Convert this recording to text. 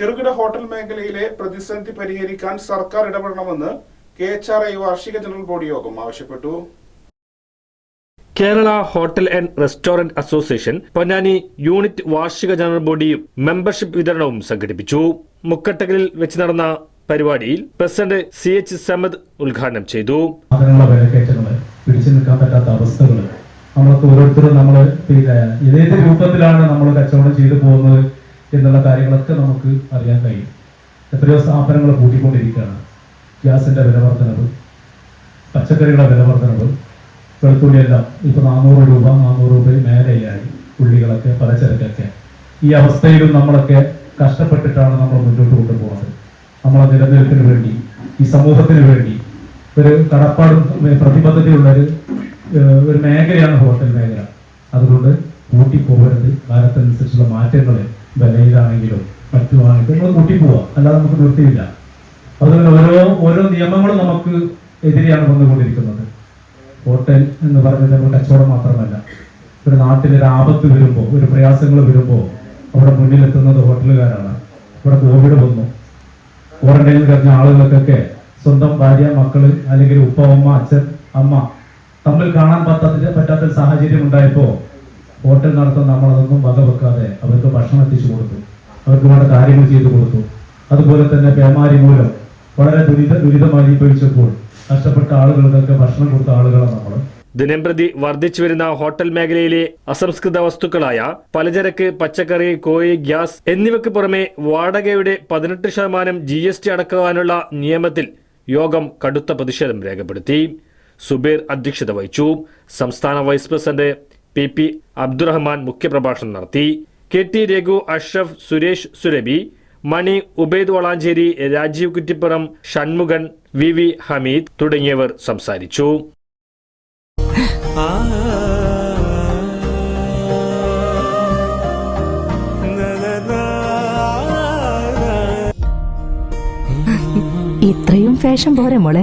ചെറുകിട ഹോട്ടൽ മേഖലയിലെ പ്രതിസന്ധി പരിഹരിക്കാൻ സർക്കാർ ഇടപെടണമെന്ന് കെ എച്ച് ആർ ഐ വാർഷിക ജനറൽ ബോഡി യോഗം ആവശ്യപ്പെട്ടു. Kerala hotel and restaurant association Ponnani unit വാർഷിക ജനറൽ ബോഡിയും മെമ്പർഷിപ്പ് വിതരണവും സംഘടിപ്പിച്ചു. മുക്കട്ടകളിൽ വെച്ച് നടന്ന പരിപാടിയിൽ പ്രസിഡന്റ് സി എച്ച് സമദ് ഉദ്ഘാടനം ചെയ്തു. പിടിച്ചു നിൽക്കാൻ പറ്റാത്ത അവസ്ഥകൾ നമ്മൾക്ക് ഓരോരുത്തരും നമ്മൾ പിന്നെ ഏത് രൂപത്തിലാണ് നമ്മൾ കച്ചവടം ചെയ്തു പോകുന്നത്? എന്നുള്ള കാര്യങ്ങളൊക്കെ നമുക്ക് അറിയാൻ കഴിയും. എത്രയോ സ്ഥാപനങ്ങൾ കൂട്ടിക്കൊണ്ടിരിക്കുകയാണ്. ഗ്യാസിന്റെ വില വർധനവ് പച്ചക്കറികളുടെ വില വർധനവ് വെളുത്തുള്ളിയെല്ലാം ഇപ്പൊ നാനൂറ് രൂപ നാനൂറ് രൂപ മേലെയായി ഉള്ളികളൊക്കെ പലചരക്കൊക്കെ. ഈ അവസ്ഥയിലും നമ്മളൊക്കെ കഷ്ടപ്പെട്ടിട്ടാണ് നമ്മൾ മുന്നോട്ട് കൊണ്ടുപോകുന്നത്. നമ്മളെ നിലനിൽപ്പിന് വേണ്ടി ഈ സമൂഹത്തിന് വേണ്ടി. ഒരു പ്രതിബദ്ധതയുള്ള ഒരു ഒരു മേഖലയാണ് ഹോട്ടൽ മേഖല. അതുകൊണ്ട് കൂട്ടിപ്പോകരുത്. കാലത്തിനനുസരിച്ചുള്ള മാറ്റങ്ങൾ വിലയിലാണെങ്കിലും മറ്റുമാണെങ്കിലും നമ്മൾ കൂട്ടിപ്പോവാ. അല്ലാതെ നമുക്ക് നിർത്തിയില്ല അതുപോലെ ഓരോ ഓരോ നിയമങ്ങളും നമുക്ക് എതിരെയാണ് വന്നുകൊണ്ടിരിക്കുന്നത്. ഹോട്ടൽ എന്ന് പറഞ്ഞത് നമ്മൾ കച്ചവടം മാത്രമല്ല. ഒരു നാട്ടിൽ ഒരു ആപത്ത് വരുമ്പോൾ ഒരു പ്രയാസങ്ങൾ വരുമ്പോൾ അവിടെ മുന്നിലെത്തുന്നത് ഹോട്ടലുകാരാണ്. ഇവിടെ കോവിഡ് വന്നു. ക്വാറന്റൈനിൽ കഴിഞ്ഞ ആളുകൾക്കൊക്കെ സ്വന്തം ഭാര്യ മക്കൾ അല്ലെങ്കിൽ ഉപ്പ അമ്മ അച്ഛൻ അമ്മ തമ്മിൽ കാണാൻ പറ്റാത്ത പറ്റാത്ത സാഹചര്യം ഉണ്ടായപ്പോ ഹോട്ടൽ നടത്തുന്ന നമ്മളതൊന്നും വകവെക്കാതെ അവർക്ക് ഭക്ഷണം എത്തിച്ചു കൊടുത്തു. അവർക്ക് വേണ്ട കാര്യങ്ങൾ ചെയ്തു കൊടുത്തു. അതുപോലെ തന്നെ പേമാരി മൂലം വളരെ ദുരിത ദുരിതമായി അനുഭവിച്ചപ്പോൾ കഷ്ടപ്പെട്ട ആളുകൾക്കൊക്കെ ഭക്ഷണം കൊടുത്ത ആളുകളാണ് നമ്മൾ ദിനംപ്രതി വർദ്ധിച്ചു വരുന്ന ഹോട്ടൽ മേഖലയിലെ അസംസ്കൃത വസ്തുക്കളായ പലചരക്ക് പച്ചക്കറി കോഴി ഗ്യാസ് എന്നിവയ്ക്ക് പുറമെ വാടകയുടെ പതിനെട്ട് ശതമാനം ജി എസ് ടി അടക്കുവാനുള്ള നിയമത്തിൽ യോഗം കടുത്ത പ്രതിഷേധം രേഖപ്പെടുത്തി. സുബീർ അധ്യക്ഷത വഹിച്ചു. സംസ്ഥാന vice president P P Abdurahman മുഖ്യപ്രഭാഷണം നടത്തി. K T Raghu Ashraf Suresh Surabhi Mani Ubaid Valanchery Rajeev Kuttippuram Shanmukhan V V Hameed തുടങ്ങിയവർ സംസാരിച്ചു. ഇത്രയും ഫാഷൻ പോരെ മോളെ.